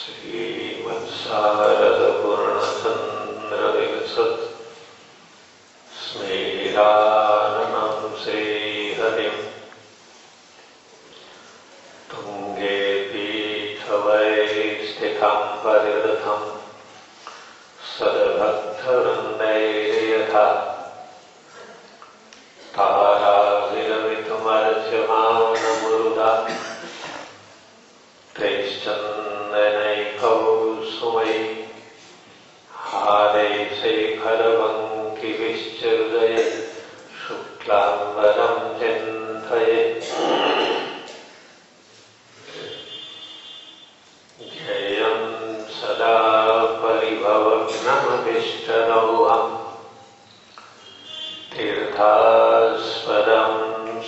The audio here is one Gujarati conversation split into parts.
श्रीमत्सारदपूर्णचन्द्रविलसत् स्मेराननं परिभवग्नमभिष्टदौहम् तीर्थास्पदं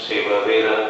शिवविरञ्चिनुतं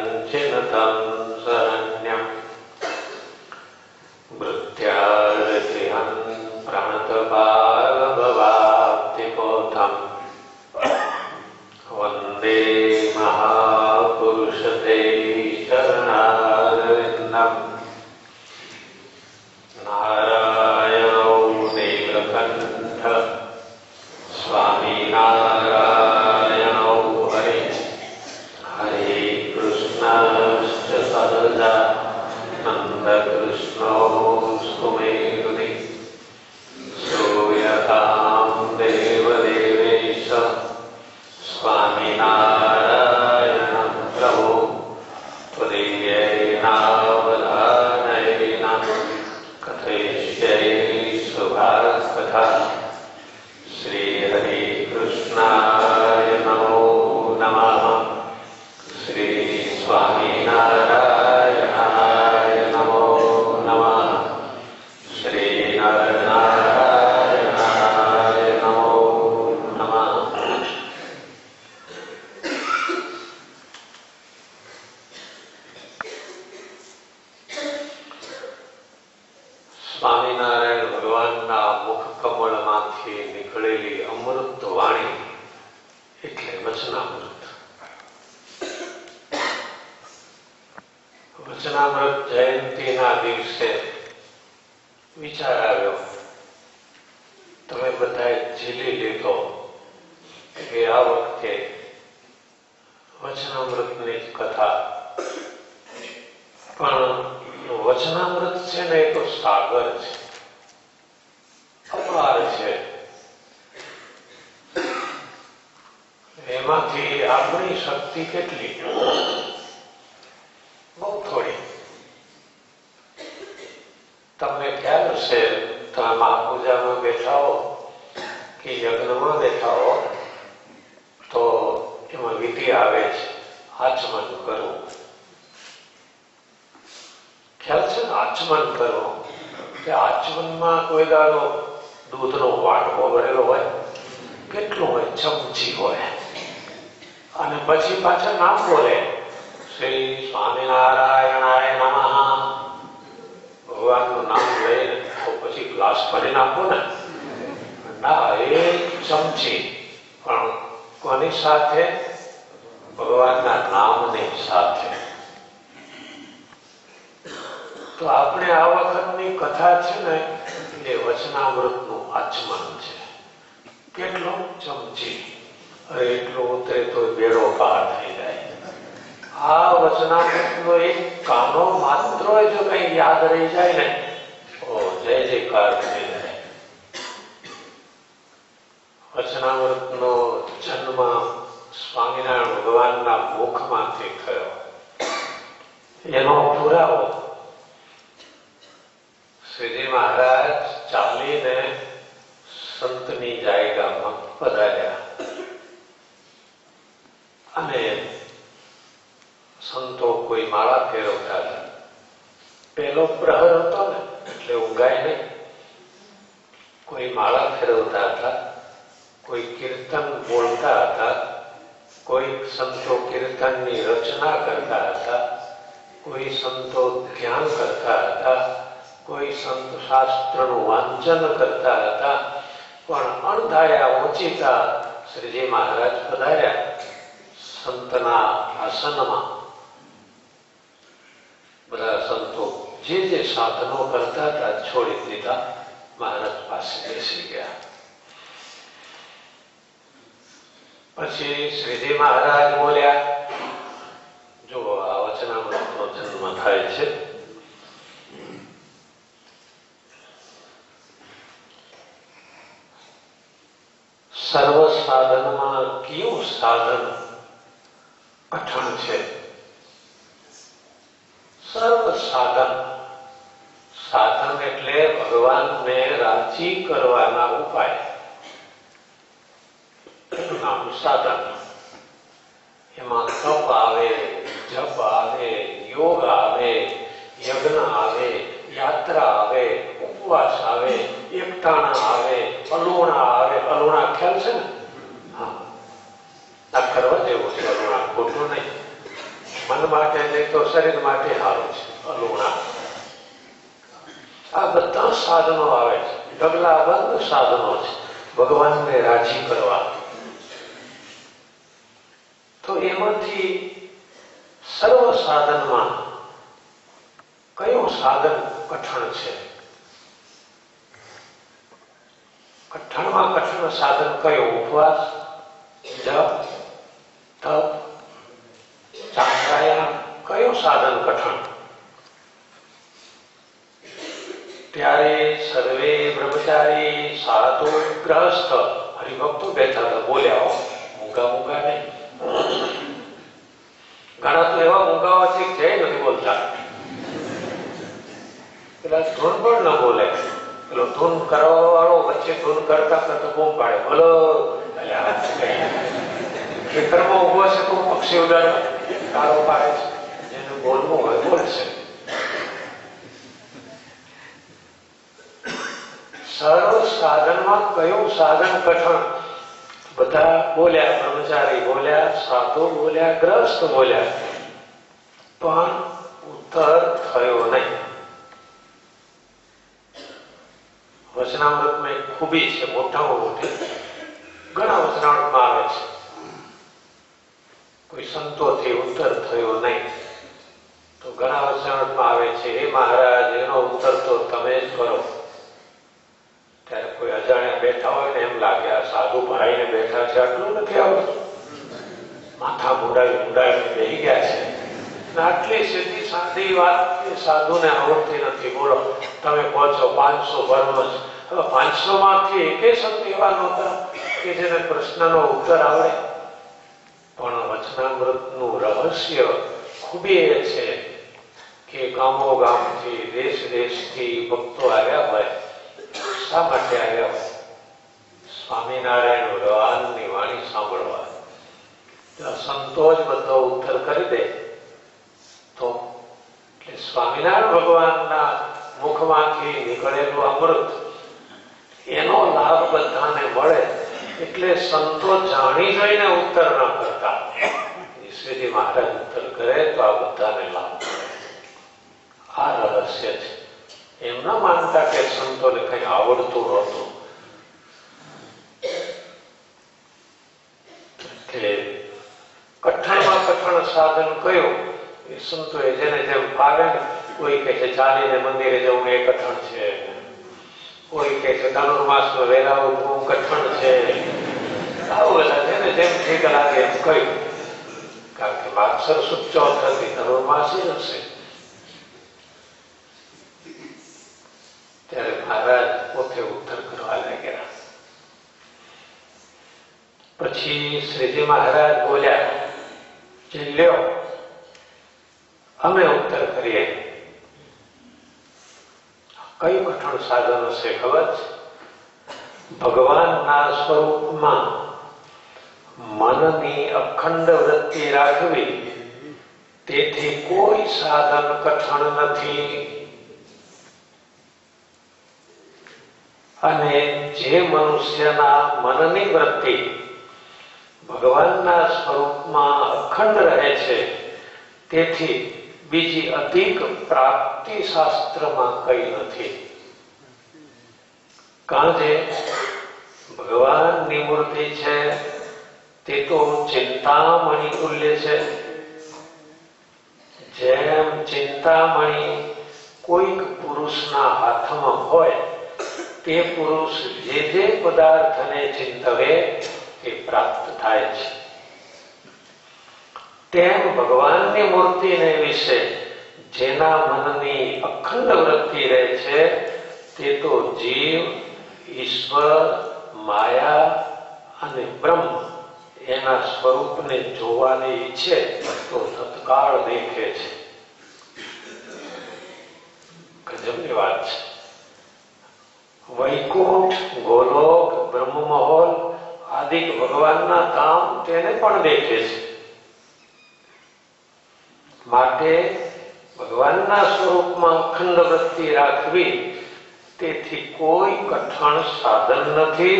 વચનામૃત જયંતિના દિવસે વિચાર આવ્યો. તમે બધાએ ઝીલી લીધો કે આ વખતે વચનામૃતની કથા. પણ વચનામૃત છે ને એ તો સાગર છે. અપાર છે. એમાંથી આપણી શક્તિ કેટલી? બહુ થોડી. તમને ખ્યાલ હશે, તમે મહાપૂજામાં બેઠા હો કે યજ્ઞમાં બેઠા હો તો એમાં વિધિ આવે છે આચમન કરવું ખ્યાલ છે ને, આચમન કરો? કે આચમનમાં કોઈ દાડો દૂધનો વાટકો ભરેલો હોય? કેટલું હોય? ચમચી હોય. અને પછી પાછા નામ બોલે. શ્રી સ્વામિનારાયણાય નમઃ. ભગવાનનું નામ લઈને તો પછી ગ્લાસ ભરી નાખો ને. ના, એ ચમચી પણ કોની સાથે? ભગવાનના નામની સાથે. તો આપણે આ વખતની કથા છે ને, એ વચનામૃતનું આચમન છે. કેટલો ચમચી અરે, એટલું ઉતરે તો બેડો પાર થઈ જાય. આ વચનામૃતનો એક કાનો માત્ર જો કઈ યાદ રહી જાય ને, ઓ, જય જયકાર થઈ જાય જન્મ સ્વામિનારાયણ ભગવાનના મુખમાંથી થયો. એનો પુરાવો શ્રીજી મહારાજ ચાલીને સંતની જાયગામાં પધાર્યા. અને સંતો કોઈ માળા ફેરવતા હતા પેલો પ્રહર હતો ને, એટલે ઊંઘાય નહીં. કોઈ માળા ફેરવતા હતા, કોઈ કીર્તન બોલતા હતા, કોઈ સંતો કીર્તનની રચના કરતા હતા, કોઈ સંતો ધ્યાન કરતા હતા, કોઈ સંત શાસ્ત્રનું વાંચન કરતા હતા, પણ અણધાર્યા ઓચિતા શ્રીજી મહારાજ પધાર્યા સંતના આસનમાં બધા સંતો જે જે સાધનો કરતા હતા, છોડી દીધા, મહારાજ પાસે બેસી ગયા. પછી શ્રીજી મહારાજ બોલ્યા, જો આ વચનામૃતનો જન્મ થાય છે. સર્વ સાધનમાં કયું સાધન કઠણ છે? સર્વ સાધન સાધન એટલે ભગવાનને રાજી કરવાના ઉપાય. સાધન. એમાં તપ આવે, જપ આવે, યોગ આવે, યજ્ઞ આવે, યાત્રા આવે, ઉપવાસ આવે એકટાણા આવે, અલુણા આવે. અલુણા ખ્યાલ છે ને? હા. આ કરવા જેવું છે અલુણા. ખોટું નહીં. મન માટે નહીં તો શરીર માટે સારું છે. અલુણા. આ બધા સાધનો આવે છે. ડગલા બંધ સાધનો છે. ભગવાનને રાજી કરવા. તો એમાંથી સર્વ સાધનમાં કયું સાધન કઠણ છે? કઠણમાં કઠણ સાધન કયું? ઉપવાસ, જપ, તપ ચાંદ્રાયણ કયું સાધન કઠણ? ત્યારે સર્વે બ્રહ્મચારી સાધુ ગ્રહસ્થ હરિભક્તો બેઠા હતા. બોલ્યા મૂંગા મૂંગા નહીં. ઘણા તો એવા મૂંગાવા છે જય નથી બોલતા. પેલા ધૂન પણ ન બોલે. પેલો ધૂન કરવા વાળો વચ્ચે ધૂન કરતા કરતા બૂમ પાડે. બોલો. ખેતરમાં ઊભો છે તો પક્ષી ઉડાડે. તારો પાડે છે. જેને બોલવું હોય બોલે સર્વ સાધનમાં કયું સાધન કઠણ? બધા બોલ્યા, બ્રહ્મચારી બોલ્યા, સાધુ બોલ્યા, ગ્રસ્ત બોલ્યા. પણ ઉત્તર થયો નહીં. વચનામૃતમાં એક ખૂબી છે, મોટામાં મોટી. ઘણા વચનામૃતમાં આવે છે. કોઈ સંતોથી ઉત્તર થયો નહીં. તો ઘણા વચનામૃતમાં આવે છે, હે મહારાજ, એનો ઉત્તર તો તમે જ કરો ત્યારે કોઈ અજાણ્યા બેઠા હોય ને એમ સાધુ ભાઈને બેઠા છે, આટલું નથી આવતું. માથા મુડાવી મુડાવી બેહી ગયા છે. આટલી સીધી સાધી વાત સાધુને આવડતી નથી, બોલો, તમે કહો છો પાંચસો વર્ણો પાંચસો માંથી એકે શબ્દ એવા નહોતા કે જેને પ્રશ્નનો ઉત્તર આવડે? પણ વચનામૃતનું રહસ્ય ખૂબી એ છે કે ગામો ગામથી દેશ દેશથી ભક્તો આવ્યા હોય, શા માટે આવ્યા હોય? સ્વામિનારાયણ ભગવાનની વાણી સાંભળવા. સંતોષ સંતો બધો ઉત્તર કરી દે. તો એટલે સ્વામિનારાયણ ભગવાનના મુખમાંથી નીકળેલું અમૃત, એનો લાભ બધાને મળે. એટલે સંતો જાણી જોઈને ઉત્તર ન કરતા. શ્રીજી મહારાજ ઉત્તર કરે તો આ બધાને લાભ મળે. આ રહસ્ય છે. એમ ન માનતા કે સંતોને કઈ આવડતું નહોતું. કે કઠણમાં કઠણ સાધન કયું? એ સંતોએ જેને જેમ ફાવે ને, કોઈ કહે છે, ચાલીને મંદિરે જવું એ કઠણ છે. કોઈ કહે છે ધનુર્માસમાં નો ઉઠવું કઠણ છે. આવું બધા જેને જેમ ઠીક લાગે એમ કહ્યું. કારણ કે માક્ષર થતી ધનુર્માસ જ હશે. ત્યારે મહારાજ પોતે ઉત્તર કરવા લાગ્યા પછી શ્રીજી મહારાજ બોલ્યા કે અમે ઉત્તર કરીએ. કયું કઠણ સાધનો છે ખબર? છે ભગવાનના સ્વરૂપમાં મનની અખંડ વૃત્તિ રાખવી, તેથી કોઈ સાધન કઠણ નથી. અને જે મનુષ્યના મનની વૃત્તિ ભગવાનના સ્વરૂપમાં અખંડ રહે છે. તેથી બીજી અધિક પ્રાપ્તિ શાસ્ત્રમાં કઈ નથી. કારણ કે ભગવાનની મૂર્તિ છે, તે તો ચિંતામણી તુલ્ય છે. જેમ ચિંતામણી કોઈક પુરુષના હાથમાં હોય, તે પુરુષ જે જે પદાર્થને ચિંતવે તે પ્રાપ્ત થાય છે તેમ ભગવાનની મૂર્તિને વિશે જેના મનની અખંડ વૃત્તિ રહે છે તે તો જીવ ઈશ્વર માયા અને બ્રહ્મ એના સ્વરૂપને જોવાની ઈચ્છે તો તત્કાળ દેખે છે ગજબની વાત છે વૈકુંઠ ગોલોક બ્રહ્મમહોલ આદિ ભગવાનના કામ તેને પણ દેખે છે. માટે ભગવાનના સ્વરૂપમાં અખંડ વૃત્તિ રાખવી તેથી કોઈ કઠણ સાધન નથી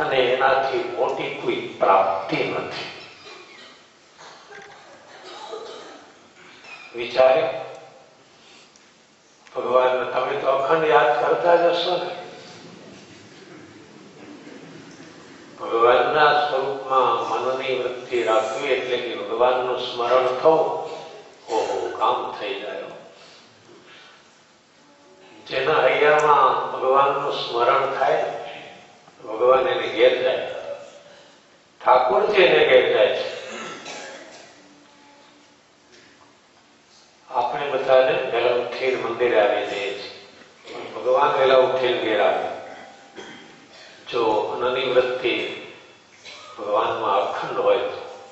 અને એનાથી મોટી કોઈ પ્રાપ્તિ નથી. વિચારે ભગવાન, તમે તો અખંડ યાદ કરતા જ હશો ને. ભગવાનના સ્વરૂપમાં મનની વૃત્તિ રાખવી એટલે કે ભગવાનનું સ્મરણ થવું, ઓહો, કામ થઈ જાય જેના હૈયામાં ભગવાનનું સ્મરણ થાય, ભગવાન એને ઘેર જાય. ઠાકોરજી એને ઘેર જાય છે. આપણે બધાને વહેલા ઉઠીને મંદિરે આવી જઈએ છીએ ભગવાન વહેલા ઉઠીને ઘેર આવે. જો અનની વૃત્તિ ભગવાનમાં અખંડ હોય તો.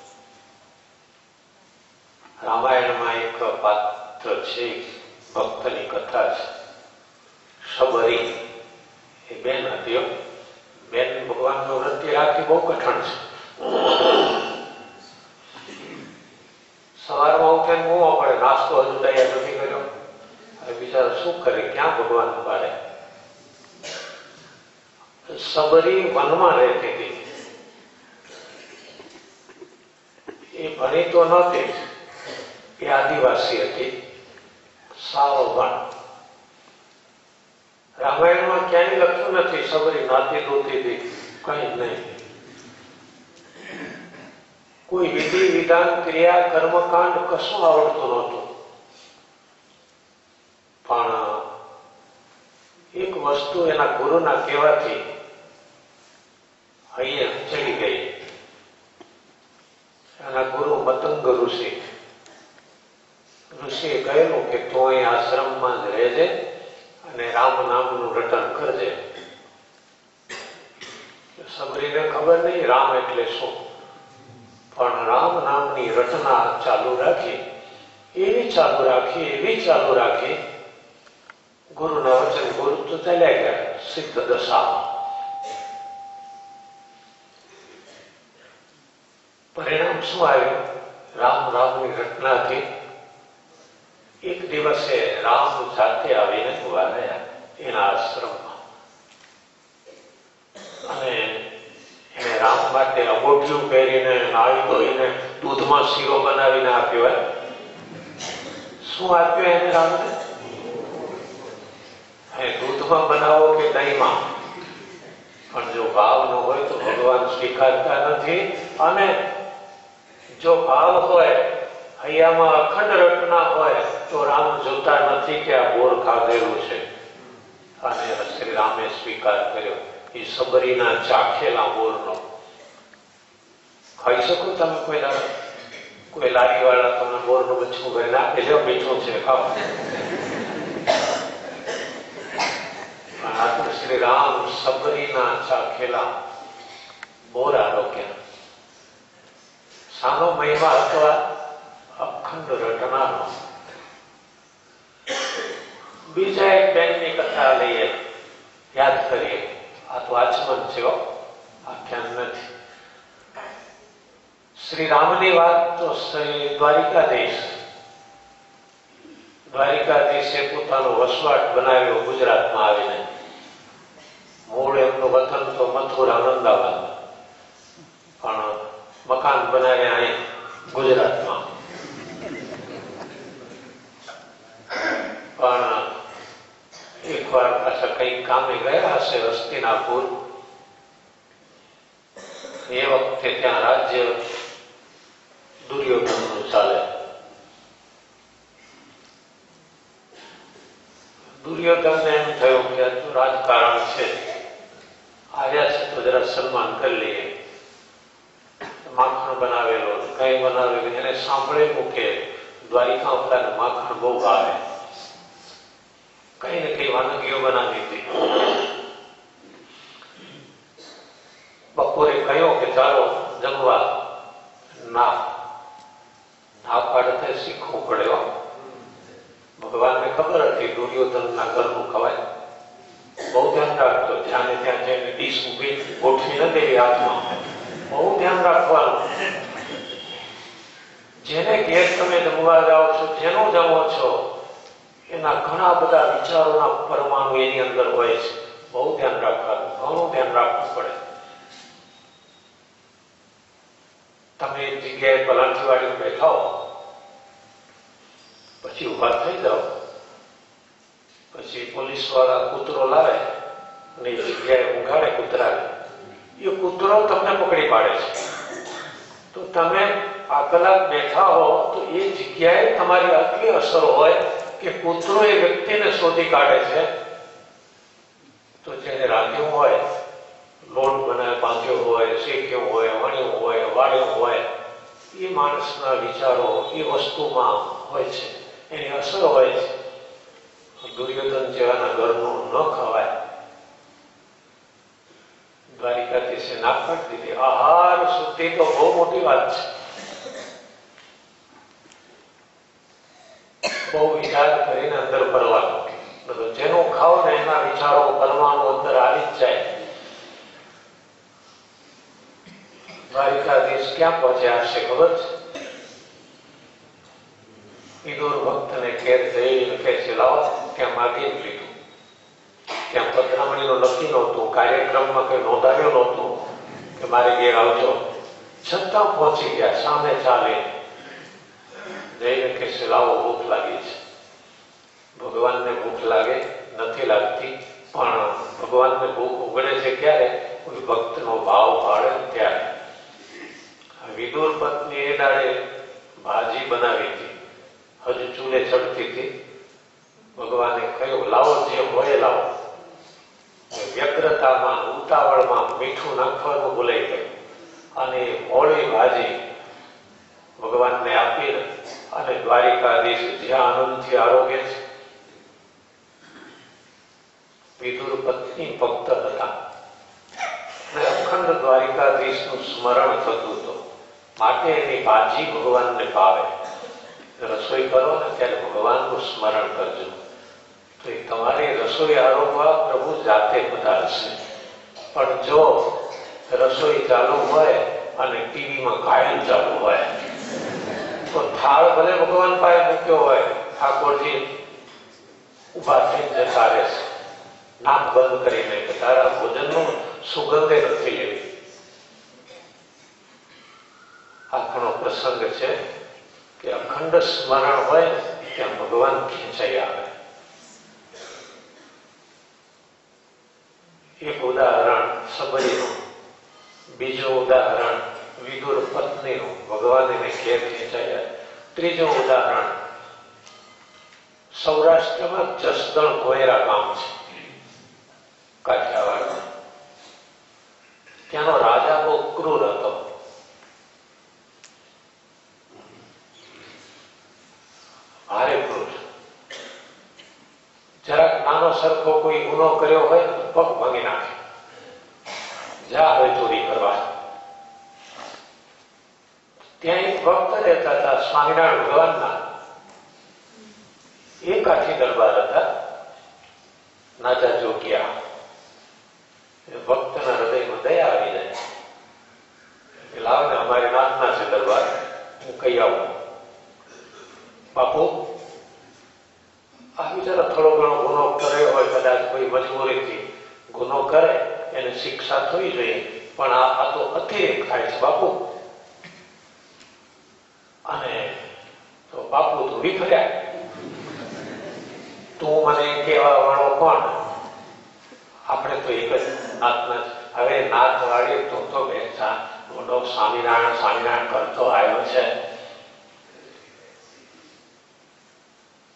રામાયણમાં એક પાત્ર છે, ભક્તની કથા છે. સબરી એ બેન હતી. બેન ભગવાનનું વૃત્તિ રાખવી બહુ કઠણ છે. સવારમાં ઉઠીને મૂવો પડે નાસ્તો હજુ તૈયાર નથી કર્યો. અને બિચારા શું કરે? ક્યાં ભગવાન પાડે સબરી વનમાં રહેતી હતી એ ભણી તો નહોતી એ આદિવાસી હતી. સાવ ભણ રામાયણમાં ક્યાંય લખ્યું નથી, સબરી નાતી દોતી હતી, કઈ નહીં. કોઈ વિધિ, વિધાન, ક્રિયા, કર્મકાંડ કશું આવડતું નહોતું. પણ એક વસ્તુ એના ગુરુના કહેવાથી અહીંયા ચડી ગઈ એના ગુરુ મતંગ ઋષિ. ઋષિએ કહેલું કે તું અહીં આશ્રમમાં જ રહેજે અને રામ નામનું રટન કરજે. સમરીને ખબર નહીં રામ એટલે શું. પણ રામ નામની રચના ચાલુ રાખી, એવી ચાલુ રાખી, એવી ચાલુ રાખી. ગુરુના વચન ગુરુ તો ચાલ્યા ગયા, સિદ્ધ દશામાં. પરિણામ શું આવ્યું? રામ રામની ઘટનાથી એક દિવસે રામ જાતે આવીને ઊભા એના આશ્રમમાં અને એને રામ માટે અંગોઠિયું પહેરીને, નાળી ધોઈને, દૂધમાં શીરો બનાવીને આપ્યો હોય શું આપ્યું એને રામને? દૂધમાં બનાવો કે દહીંમાં? પણ જો ભાવ ન હોય તો ભગવાન સ્વીકારતા નથી અને જો ભાવ હોય, હૈયામાં અખંડ રટના હોય, તો રામ જોતા નથી કે આ બોર ખાધેલું છે. અને શ્રી રામે સ્વીકાર કર્યો, એ સબરીના ચાખેલા બોરનો ખાઈ શકો તમે કોઈ કોઈ લારી વાળા તમને બોરનું બચ્ચું ભરીને નાખે? લ્યો મીઠું છે ખાવ પણ શ્રી રામ સબરીના ચાખેલા બોર આરોગ્ય સાનો મહિમા અથવા અખંડ રટનાનો. બીજા એક બેનની કથા લઈએ. યાદ કરીએ. આ તો આચમન છે આખ્યાન નથી. શ્રી રામની વાત તો શ્રી દ્વારિકાધીશ. દ્વારિકાધીશે પોતાનો વસવાટ બનાવ્યો ગુજરાતમાં આવીને. મૂળ એમનું વતન તો મથુરા વૃંદાવન પણ મકાન બનાવ્યા અહીં ગુજરાતમાં પણ એકવાર પાછા કંઈક કામે ગયા હશે હસ્તિનાપુર એ વખતે ત્યાં રાજ્ય દુર્યોધનનું ચાલે દુર્યોધનને એમ થયું કે આ તો રાજકારણ છે આવ્યા છે તો જરા સન્માન કરી લઈએ માખણ બનાવેલો કઈ બનાવેલું? એને સાંભળે મૂકે. દ્વારિકા ઉપરાને માખણ બહુ ભાવે. કઈ ને કઈ વાનગીઓ બનાવી હતી. બપોરે કહ્યો કે ચાલો જમવા. ના. ના પાડતે શીખવું પડ્યો ભગવાનને ખબર હતી દુર્યોધનના ઘરનું ખવાય. બહુ ધ્યાન રાખતો ધ્યાને ત્યાં જઈને ડીશ ઊભી ગોઠવી ન દેવી હાથમાં. બહુ ધ્યાન રાખવાનું. જેને ઘેર તમે જમવા જાઓ છો, જેનો જમો છો, એના ઘણા બધા વિચારોના પરમાણુ એની અંદર હોય છે. બહુ ધ્યાન રાખવાનું, ઘણું ધ્યાન રાખવું પડે. તમે એક જગ્યાએ પલાઠી વાળી બેઠા હો, પછી ઊભા થઈ જાઓ. પછી પોલીસવાળા કૂતરો લાવે અને જગ્યાએ ઉઘાડે કૂતરાને. એ કૂતરો તમને પકડી પાડે છે. તો તમે આ કલાક બેઠા હો, તો એ જગ્યાએ તમારી આટલી અસર હોય કે કૂતરો એ વ્યક્તિને શોધી કાઢે છે. તો જેને રાખ્યું હોય, લોટ બનાવે બાંધ્યો હોય, શેક્યો હોય, વણ્યો હોય, વાળ્યો હોય, એ માણસના વિચારો, એ વસ્તુમાં હોય છે. એની અસર હોય છે. દુર્યોધન જેવાના ઘરનું ન ખવાય. દ્વારિકાધીશે ના પાડી દીધી. આહાર શુદ્ધિ તો બહુ મોટી વાત છે. બહુ વિચાર કરીને અંદર ભરવાનો બધું જેનું ખાવ ને એના વિચારો પરમાણુ અંદર આવી જ જાય. દ્વારિકાધીશ ક્યાં પહોંચ્યા હશે ખબર છે? વિદુર ભક્તને ઘેર જઈને કે છે, લાવો, ત્યાં માગી લીધું. ત્યાં પધરામણીનું નક્કી નહોતું, કાર્યક્રમમાં કંઈ નોંધાવ્યો નહોતું કે મારે ઘેર આવજો. છતાં પહોંચી ગયા, સામે ચાલે. જઈને કે લાવો, ભૂખ લાગી છે. ભગવાનને ભૂખ લાગે, નથી લાગતી, પણ ભગવાનને ભૂખ ઉગડે છે ક્યારે? કોઈ ભક્તનો ભાવ ભાડે ત્યારે. વિદુર પત્ની એ દાડે ભાજી બનાવી હતી. હજુ ચૂલે ચડતી હતી. ભગવાને કહ્યું, લાવો, જે હોય લાવો. વ્યગ્રતામાં, ઉતાવળમાં મીઠું નાખવાનું ભૂલાઈ ગયું. અને હોળી ભાજી ભગવાનને આપીને અને દ્વારિકાધીશ જ્યાં આનંદથી આરોગ્ય છે. વિદુર પત્ની ભક્ત હતા. અખંડ દ્વારિકાધીશનું સ્મરણ થતું હતું માટે એની ભાજી ભગવાનને ભાવે રસોઈ કરો ને ત્યારે ભગવાનનું સ્મરણ કરજો. તો એ તમારી રસોઈ આરોગવા પ્રભુ જાતે પધારશે. પણ જો રસોઈ ચાલુ હોય અને ટીવીમાં ગાયન ચાલુ હોય, તો થાળ ભલે ભગવાન પાસે મૂક્યો હોય, ઠાકોરજી ઊભા થઈને જતા રહેશે. નાક બંધ કરીને કે તારા ભોજનનું સુગંધે નથી લેવી. આ પ્રસંગ છે કે અખંડ સ્મરણ હોય ત્યાં ભગવાન ખેંચાઈ આવે. એક ઉદાહરણ સમયનું, બીજું ઉદાહરણ વિદુર પત્નીનું ભગવાન એને ઘેર ખેંચાયા. ત્રીજું ઉદાહરણ, સૌરાષ્ટ્રમાં જસદણ કોયરા ગામ છે કાઠિયાવાડ ત્યાંનો રાજા બહુ ક્રૂર હતો. ભારે ક્રૂર. જરાક નાનો સરખો કોઈ ગુનો કર્યો હોય તો પગ ભાંગી નાખે જા હવે ચોરી કરવા. ત્યાં એક ભક્ત રહેતા હતા, સ્વામિનારાયણ ભગવાનના. એ કાઠી દરબાર હતા. નાજા જોગ્યા. ભક્તના હૃદયમાં દયા આવી જાય લાવ ને અમારી નાથના છે દરબાર, હું કહી આવું. બાપુ, આ બિચારા થોડો ઘણો ગુનો કર્યો હોય, કદાચ કોઈ મજબૂરીથી ગુનો કરે, એને શિક્ષા થવી જોઈએ. પણ આ તો અતિરેક થાય છે બાપુ. અને તો બાપુ તો વિફર્યા તું મને કેવા વાળો કોણ? આપણે તો એક જ નાથના હવે નાથ વાળી તો તો બેસા મોટો સ્વામિનારાયણ સ્વામિનારાયણ કરતો આવ્યો છે.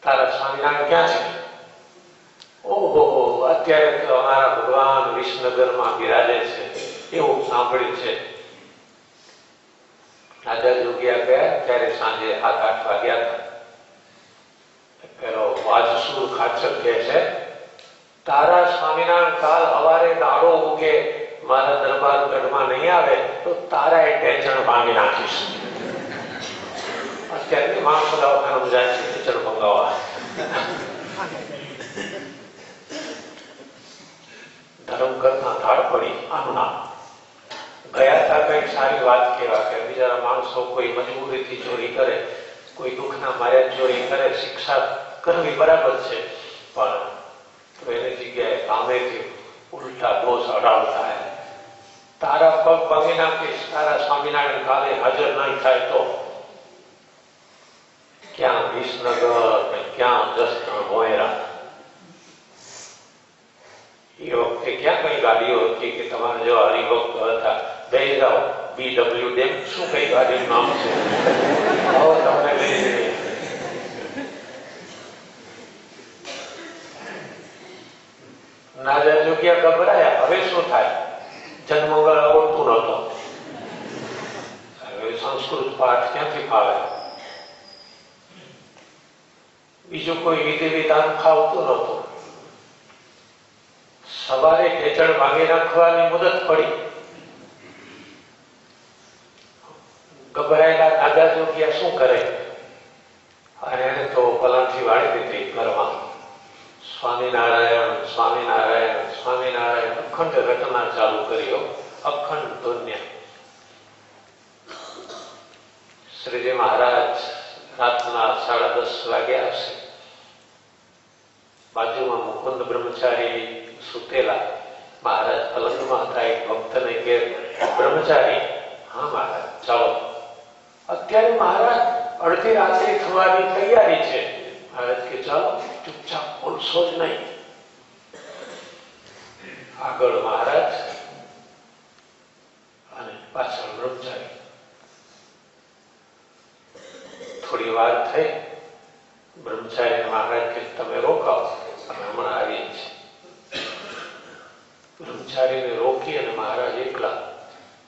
તારા સ્વામિનારાયણ ક્યાં છે? ઓહો, અત્યારે તો અમારા ભગવાન વિસનગરમાં બિરાજે છે. એવું સાંભળ્યું છે. રાજા જોગ્યા ગયા ત્યારે સાંજે સાત, આઠ વાગ્યા હતા. પેલો તારા સ્વામિનારાયણ કાલ અત્યારની માણસો દવાખાનામાં જાય છે ટેચણ ભંગાવવા ધર્મ કરતા ધાડ પડી, આનું નામ ગયા હતા કંઈક સારી વાત કહેવા કે બીજા માણસો કોઈ મજબૂરીથી ચોરી કરે, કોઈ દુઃખના માર્યા ચોરી કરે, શિક્ષા કરવી બરાબર છે, પણ એની જગ્યાએ સામેથી ઉલટા દોષ અડાડતા હે તારા પગ ભાંગી નાખીશ, તારા સ્વામિનારાયણ કાલે હાજર નહીં થાય તો ક્યાં વિસનગર ને ક્યાં જસણ મોયરા એ વખતે ક્યાં કઈ ગાડીઓ હતી કે તમારે જો હરિભક્ત હતા બે જાઓ બીડબ્લ્યુ ડેમ શું કઈ ગાડીનું નામ છે તમને લઈ જઈએ નાજા જોગ્યા ગભરાયા હવે શું થાય જન્મંગળ આવડતું નહોતો હવે સંસ્કૃત પાઠ ક્યાંથી ફાવે બીજું કોઈ વિધિ વિધાન ફાવતું નહોતું સવારે ઢેચણ ભાંગી નાખવાની મુદત પડી ગભરાયેલા દાદા જોગિયા શું કરે અને એને તો પલાંઠી વાળી દીધી ઘરમાં સ્વામિનારાયણ સ્વામિનારાયણ સ્વામિનારાયણ અખંડ રચના ચાલુ કર્યો અખંડ ધુન્ય શ્રીજી મહારાજ રાતના સાડા દસ વાગ્યા હશે બાજુમાં મુકુંદ બ્રહ્મચારી સુતેલા મહારાજ પલંગમાં હતા એક ભક્તને કે બ્રહ્મચારી હા મહારાજ ચાલો અત્યારે મહારાજ અડધી રાત્રે થવાની તૈયારી છે મહારાજ કે ચાલો ચૂપચાપ બોલશો જ નહીં આગળ મહારાજ અને પાછળ બ્રહ્મચારી થોડી વાર થઈ બ્રહ્મચારી મહારાજ કે તમે રોકાઓ અમે હમણાં આવીએ છીએ બ્રહ્મચારીને રોકી અને મહારાજ એકલા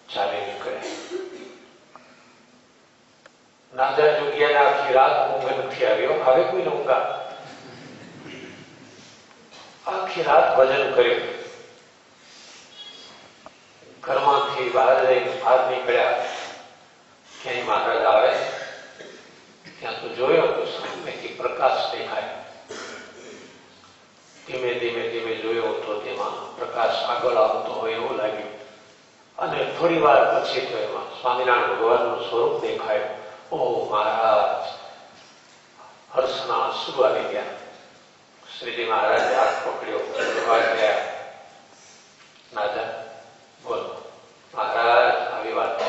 ચાલી નીકળ્યા નાજા જોગ્યાને આખી રાત ઊંઘ નથી આવ્યો હવે કોઈ ઊંઘા આખી રાત ભજન કર્યું ઘરમાંથી બહાર જઈને બહાર નીકળ્યા ક્યાંય મહારાજ આવે ત્યાં તો જોયો તો સામેથી પ્રકાશ દેખાય. ધીમે ધીમે ધીમે જોયો તો તેમાં પ્રકાશ આગળ આવતો હોય એવું લાગ્યું. અને થોડી વાર પછી તો એમાં સ્વામિનારાયણ ભગવાનનું સ્વરૂપ દેખાયું. ઓ મહારાજ, હર્ષના આંસુ આવી ગયા શ્રીજી મહારાજે હાથ પકડ્યો જોવા ગયા નાજા બોલો મહારાજ આવી વાત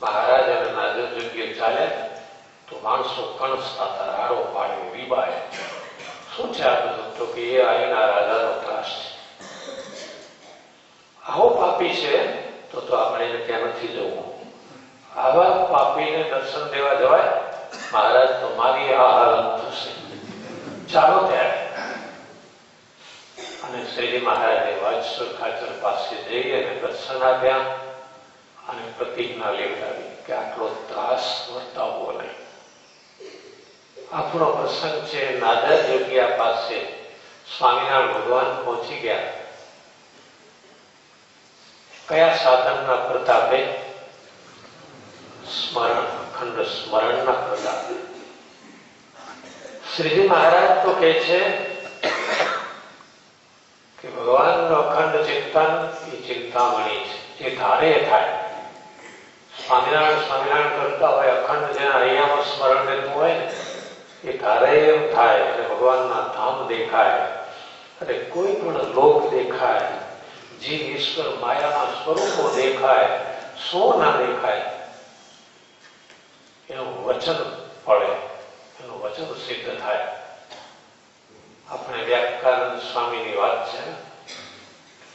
મહારાજ અને નાજર જગ્યાએ ચાલ્યા તો માણસો કણસતા હતા રાડો પાડે રીબાય શું છે આ બધું તો કે એ અહીંના રાજાનો ત્રાસ છે આવો પાપી છે તો તો આપણે એને ત્યાં નથી જવું આવા પાપીને દર્શન દેવા જવાય મહારાજ તો મારી આ હાલત થશે ચાલો ત્યારે અને શ્રીજી મહારાજે વાજસુર ખાચર પાસે જઈ અને દર્શન આપ્યા અને પ્રતિજ્ઞા લેવડાવી કે આટલો ત્રાસ વર્તાવવો નહીં આપણો પ્રસંગ છે નાદર યોગિયા પાસે સ્વામિનારાયણ ભગવાન પહોંચી ગયા કયા સાધનના પ્રતાપે સ્મરણ, અખંડ સ્મરણના પ્રતાપે? શ્રીજી મહારાજ તો કહે છે કે ભગવાનનો અખંડ ચિંતન એ ચિંતામણી છે. જે ધારે થાય. સ્વામિનારાયણ સ્વામિનારાયણ કરતા હોય, અખંડ જેના અહીંયામાં સ્મરણ રહેતું હોય એ ધારે એમ થાય અને ભગવાનના ધામ દેખાય. અને કોઈ પણ લોક દેખાય જીવ ઈશ્વર માયાના સ્વરૂપો દેખાય શું ના દેખાય એનું વચન પડે એનું વચન સિદ્ધ થાય આપણે વ્યાખ્યાનંદ સ્વામીની વાત છે ને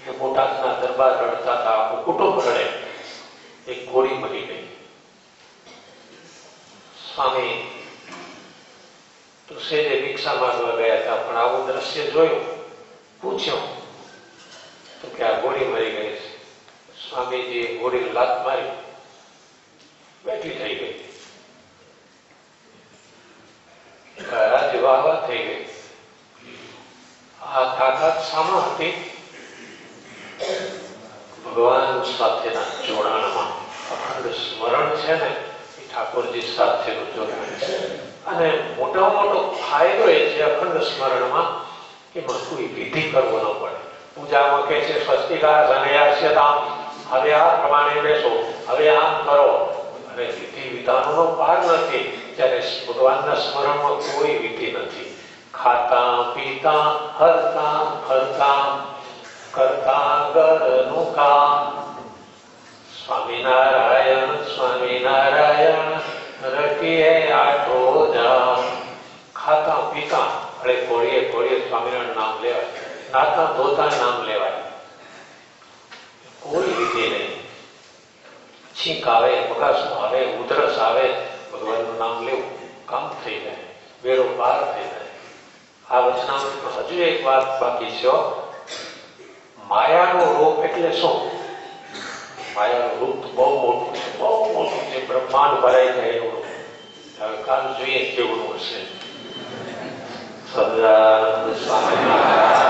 એ બોટાદના દરબાર રડતા હતા આખું કુટુંબ રડે એક ગોળી મરી ગઈ સ્વામી તો સેજે ભિક્ષા માંગવા ગયા હતા પણ આવું દ્રશ્ય જોયું પૂછ્યું તો કે આ ગોળી મરી ગઈ છે સ્વામીજીએ ગોળી લાત મારી બેઠી થઈ ગઈ રાજ વાહ વાહ થઈ ગઈ આ તાકાત શામાં હતી ભગવાન સાથેના જોડાણમાં અખંડ સ્મરણ છે ને એ ઠાકોરજી સાથેનું જોડાણ છે અને મોટામાં મોટો ફાયદો એ છે અખંડ સ્મરણમાં એમાં કોઈ વિધિ કરવો ન પડે પૂજામાં કે છે સ્વસ્તિકા સંન્યાસ્યતા હવે આ પ્રમાણે બેસો હવે આમ કરો અને વિધિ વિધાનોનો પાર નથી ત્યારે ભગવાનના સ્મરણમાં કોઈ વિધિ નથી ખાતા પીતા હરતા ફરતા કરતા ગરનું કામ સ્વામિનારાયણ સ્વામિનારાયણ રટીએ આઠો જામ ખાતા પીતા અરે કોળીએ કોળીએ સ્વામિનારાયણ નામ લેવાય નાતા ધોતા નામ લેવાય કોઈ વિધિ નહીં છીંક આવે બગાસું આવે ઉધરસ આવે ભગવાનનું નામ લેવું કામ થઈ જાય વેળો પાર થઈ જાય આ વચનામૃતમાં હજુ એક વાત બાકી છે માયાનું રૂપ એટલે શું માયાનું રૂપ બહુ મોટું છે બહુ મોટું છે બ્રહ્માંડ ભરાઈ જાય એવું. હવે કાલ જોઈએ કેવું હશે સદાનંદ સ્વામિનારાયણ